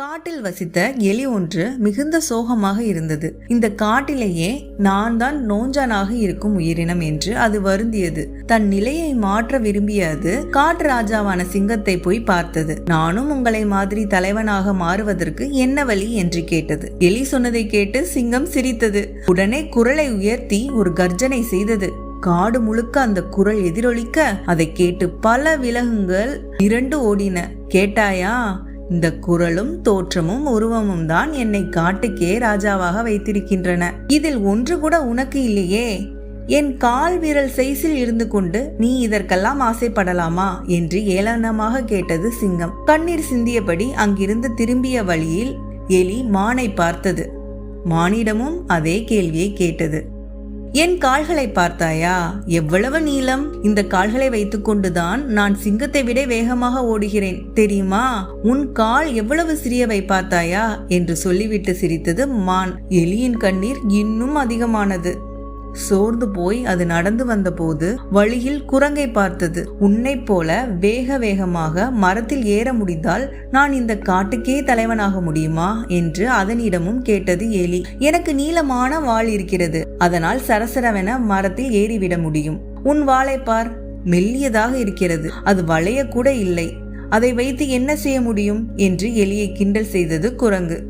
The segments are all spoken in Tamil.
காட்டில் வசித்த எலி ஒன்று மிகுந்த சோகமாக இருந்தது. இந்த காட்டிலேயே நான் தான் நோஞ்சானாக இருக்கும் உயிரினம் என்று அது வருந்தியது. தன் நிலையை மாற்ற விரும்பிய அது காட்டு ராஜாவான சிங்கத்தை போய் பார்த்தது. நானும் உங்களை மாதிரி தலைவனாக மாறுவதற்கு என்ன வழி என்று கேட்டது. எலி சொன்னதை கேட்டு சிங்கம் சிரித்தது. உடனே குரலை உயர்த்தி ஒரு கர்ஜனை செய்தது. காடு முழுக்க அந்த குரல் எதிரொலிக்க அதை கேட்டு பல விலங்குகள் இரண்டு ஓடின. கேட்டாயா இந்த குரலும் தோற்றமும் உருவமும் தான் என்னை காட்டுக்கே ராஜாவாக வைத்திருக்கின்றன. இதில் ஒன்று கூட உனக்கு இல்லையே. என் கால் விரல் சைஸில் இருந்து கொண்டு நீ இதற்கெல்லாம் ஆசைப்படலாமா? என்று ஏளனமாக கேட்டது சிங்கம். கண்ணீர் சிந்தியபடி அங்கிருந்து திரும்பிய வழியில் எலி மானை பார்த்தது. மானிடமும் அதே கேள்வியை கேட்டது. என் கால்களை பார்த்தாயா? எவ்வளவு நீளம்? இந்த கால்களை வைத்துக்கொண்டுதான் நான் சிங்கத்தை விட வேகமாக ஓடுகிறேன். தெரியுமா? உன் கால் எவ்வளவு சிறியவை பார்த்தாயா? என்று சொல்லிவிட்டு சிரித்தது மான். எலியின் கண்ணீர் இன்னும் அதிகமானது. சோர்ந்து போய் அது நடந்து வந்தபோது வழியில் குரங்கை பார்த்தது. உன்னைப் போல வேக வேகமாக மரத்தில் ஏற முடிந்தால் நான் இந்த காட்டுக்கே தலைவனாக முடியுமா? என்று அதனிடமும் கேட்டது எலி எனக்கு நீளமான வாள் இருக்கிறது. அதனால் சரசரவென மரத்தில் ஏறிவிட முடியும். உன் வாளை பார். மெல்லியதாக இருக்கிறது. அது வளைய கூட இல்லை. அதை வைத்து என்ன செய்ய முடியும்? என்று எலியை கிண்டல் செய்தது குரங்கு.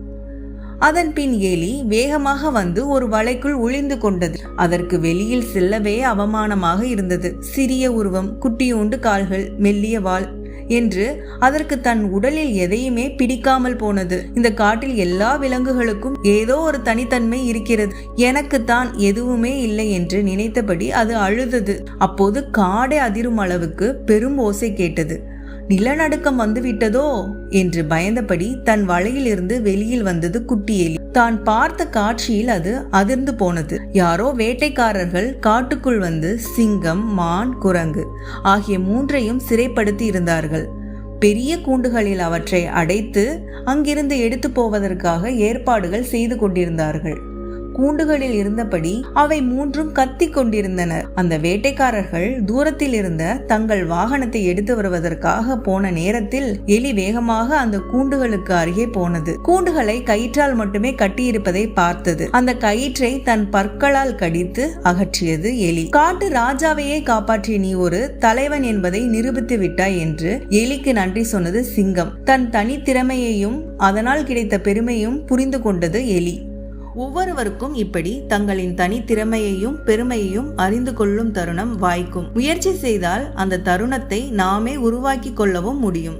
அதன் பின் எலி வேகமாக வந்து ஒரு வலைக்குள் ஒளிந்து கொண்டது. அதற்கு வெளியில் செல்லவே அவமானமாக இருந்தது. சிறிய உருவம் குட்டியோண்டு கால்கள் மெல்லிய வால் என்று அதற்கு தன் உடலில் எதையுமே பிடிக்காமல் போனது. இந்த காட்டில் எல்லா விலங்குகளுக்கும் ஏதோ ஒரு தனித்தன்மை இருக்கிறது. எனக்கு தான் எதுவுமே இல்லை என்று நினைத்தபடி அது அழுதது. அப்போது காடை அதிரும் அளவுக்கு பெரும் ஓசை கேட்டது. நிலநடுக்கம் வந்துவிட்டதோ? என்று பயந்தபடி தன் வலையிலிருந்து வெளியில் வந்தது குட்டி எலி. தான் பார்த்த காட்சியில் அது அதிர்ந்து போனது. யாரோ வேட்டைக்காரர்கள் காட்டுக்குள் வந்து சிங்கம் மான் குரங்கு ஆகிய மூன்றையும் சிறைப்படுத்தி இருந்தார்கள். பெரிய கூண்டுகளில் அவற்றை அடைத்து அங்கிருந்து எடுத்து போவதற்காக ஏற்பாடுகள் செய்து கொண்டிருந்தார்கள். கூண்டுகளில் இருந்தபடி அவை மூன்றும் கத்தி கொண்டிருந்தனர் அந்த வேட்டைக்காரர்கள் தூரத்தில் இருந்த தங்கள் வாகனத்தை எடுத்து வருவதற்காக போன நேரத்தில் எலி வேகமாக அந்த கூண்டுகளுக்கு அருகே போனது. கூண்டுகளை கயிற்றால் மட்டுமே கட்டியிருப்பதை பார்த்தது. அந்த கயிற்றை தன் பற்களால் கடித்து அகற்றியது எலி. காட்டு ராஜாவையே காப்பாற்றிய நீ ஒரு தலைவன் என்பதை நிரூபித்து விட்டாய் என்று எலிக்கு நன்றி சொன்னது சிங்கம். தன் தனித்திறமையையும் அதனால் கிடைத்த பெருமையும் புரிந்து கொண்டது எலி. ஒவ்வொருவருக்கும் இப்படி தங்களின் தனித்திறமையையும் பெருமையையும் அறிந்து கொள்ளும் தருணம் வாய்க்கும். முயற்சி செய்தால் அந்த தருணத்தை நாமே உருவாக்கி கொள்ளவும் முடியும்.